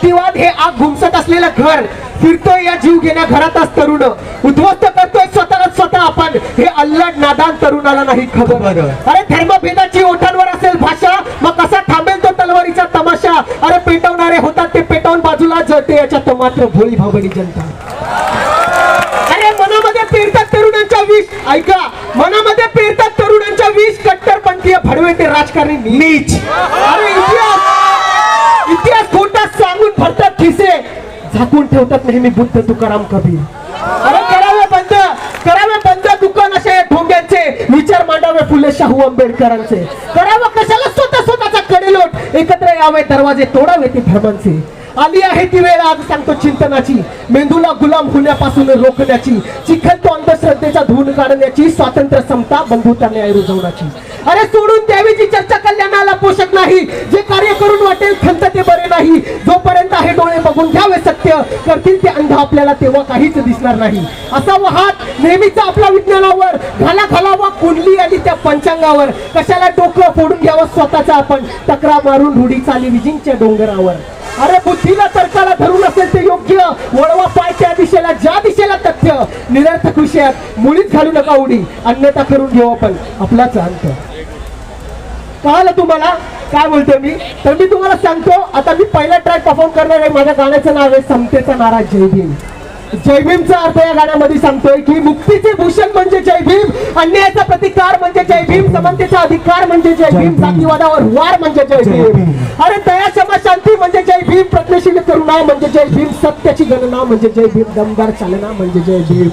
जातीवाद हे आग घुमसत असलेलं घर. फिरतोय या जीव घेण्या घरातच तरुण. उद्ध्वस्त करतोय स्वतःला स्वतः आपण. हे अल्लड नादान तरुणाला नाही खबर. बरं. अरे धर्मभेदाची ओठांवर असेल भाषा मग कसा थांबेल तो तलवारीचा तमाशा? अरे पेटवणारे होतात ते पेटवून बाजूला जळते याच्यात मात्र भोळी भाबडी जनता. अरे मनामध्ये पेरतात तरुणांच्या विष. ऐका मनामध्ये पेरतात तरुणांच्या विष. कट्टरपंथीय भडवे ते राजकारणी नीच अरे झाकून ठेवतात नेहमी बुद्ध तुकाराम कबीर. अरे करावे बंद करावे बंद दुकान असे ढोंग्यांचे विचार मांडावे फुले शाहू आंबेडकरांचे. करावं कशाला स्वतः स्वतःचा कडेलोट? एकत्र यावे दरवाजे तोडावे ते धर्मांचे. आली आहे ती वेळ आज सांगतो चिंतनाची. मेंदूला गुलाम होण्यापासून रोखण्याची. चिखल तो अंधश्रद्धेचा धून काढण्याची स्वातंत्र्य समता बंधुता न्याय रुजवण्याची. अरे सोडून द्यावी जी चर्चा कल्याणाला पोषक नाही जे कार्य करून आपल्याला तेव्हा काहीच दिसणार नाही. असावा हात नेहमीचा आपल्या विज्ञानावर घाला घालावा कुंडली आणि त्या पंचांगावर. कशाला डोकं फोडून घ्यावं स्वतःचा आपण? तक्रार मारून रुढी चाली विजिंगच्या डोंगरावर. अरे बुद्धीला तर्काला धरून असेल ते योग्य. वळवा पाय त्या दिशेला ज्या दिशेला तथ्य. निरर्थक विषयात मुळीच घालू नका उडी. अन्यथा करून घेऊ आपण. आपलाच अंत. कळालं तुम्हाला? काय बोलतोय मी? तर मी तुम्हाला सांगतो आता मी पहिला ट्रॅक परफॉर्म करणार आहे. माझ्या गाण्याचं नाव आहे समतेचा नारा जय भीम. जय भीमचा अर्थ या गाण्यामध्ये सांगतोय की मुक्तीचे भूषण म्हणजे जय भीम अन्यायाचा प्रतिकार म्हणजे जय भीम समानतेचा अधिकार म्हणजे जय भीम जातीवादावर वार म्हणजे जय भीम. अरे दया क्षमा शांती म्हणजे जय भीम प्रज्ञशील करुणा म्हणजे जय भीम सत्याची गणना म्हणजे जय भीम दमदार चालना म्हणजे जय भीम.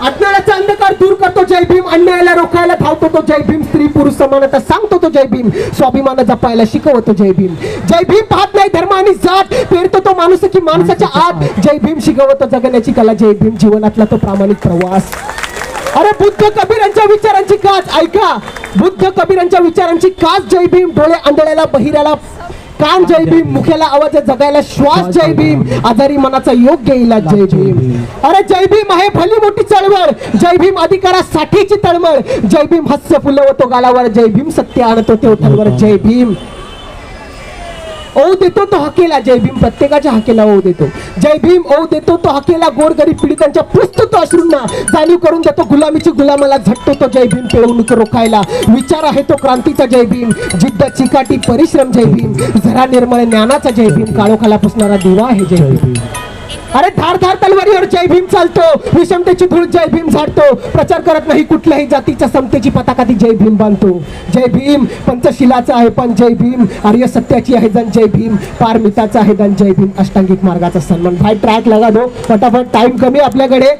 अज्ञानाचा अंधकार दूर करतो जय भीम अन्यायाला रोखायला धावतो तो जय भीम स्त्री पुरुष समानता सांगतो तो जय भीम स्वाभिमान जपायला शिकवतो जय भीम. जय भीम पाहत नाही धर्म आणि जात पेरतो तो माणूस की माणसाच्या आत. जय भीम शिकवतो जगण्याची कला जय भीम जीवनातला तो प्रामाणिक प्रवास. अरे बुद्ध कबीरांच्या विचारांची काच ऐका. बुद्ध कबीरांच्या विचारांची काच जय भीम डोळे आंधळ्याला बहिऱ्याला कान जय भीम मुख्याला आवाज जगायला श्वास जय भीम. आजारी मनाचा योग्य इलाज जय भीम. अरे जय भीम आहे भली मोठी चळवळ. जय भीम अधिकारासाठीची तळमळ. जय भीम हास्य फुलवतो गालावर जय भीम सत्य आणतो ते ओठांवर जय भीम. ओ देतो तो हकेला जय भीम प्रत्येकाच्या हकेला ओ देतो. जय भीम ओ देतो तो हकेला गोरगरीब पीडितांच्या पुस्तक अश्रूंना. जाणीव करून देतो गुलामीची गुलामाला झटतो तो जय भीम पिळवणूक रोखायला. विचार आहे तो क्रांतीचा जय भीम जिद्द चिकाटी परिश्रम जय भीम. झरा निर्मळ ज्ञानाचा जय भीम काळोखाला पुसणारा दिवा आहे जय भीम. अरे धार धार तलवारीवर जय भीम चालतो. विषमतेची धूळ जय भीम झाडतो. प्रचार करत नाही कुठल्याही जातीच्या समतेची पताका ती जय भीम बांधतो. जय भीम पंचशिलाचा आहे पण जय भीम. आर्य सत्याची आहे जन जय भीम. पारमिताचा आहे दन जय भीम. अष्टांगिक मार्गाचा सन्मान. भाई ट्रॅक लगा दो. फटाफट टाइम कमी आपल्याकडे.